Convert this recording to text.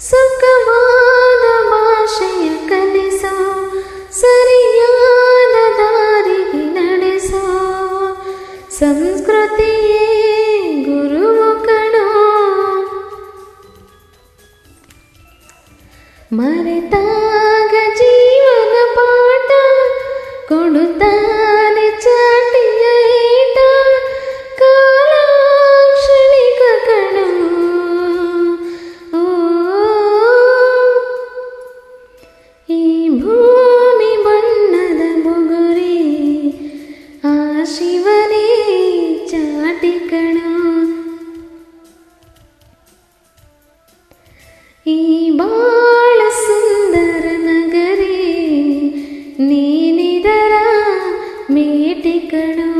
ಸುಖವಾದ ಭಾಷೆಯ ಕಲಿಸೋ ಸರಿಯಾದ ದಾರಿಗೆ ನಡೆಸೋ ಸಂಸ್ಕೃತಿಯೇ ಗುರುವು ಕಣೋ ಮರೆತಾಗ ಜೀವನ ಪಾಠ ಕೊಡುತ್ತಾನೆ ಚಾಟಿಯ ಭೂಮಿ ಬಣ್ಣದ ಬುಗುರಿ ಆ ಶಿವನೇ ಚಾಟಿಕಣ ಈ ಬಾಳ ಸುಂದರ ನಗರಿ ನೀನಿದರ ಮೇಟಿ ಕಣೋ.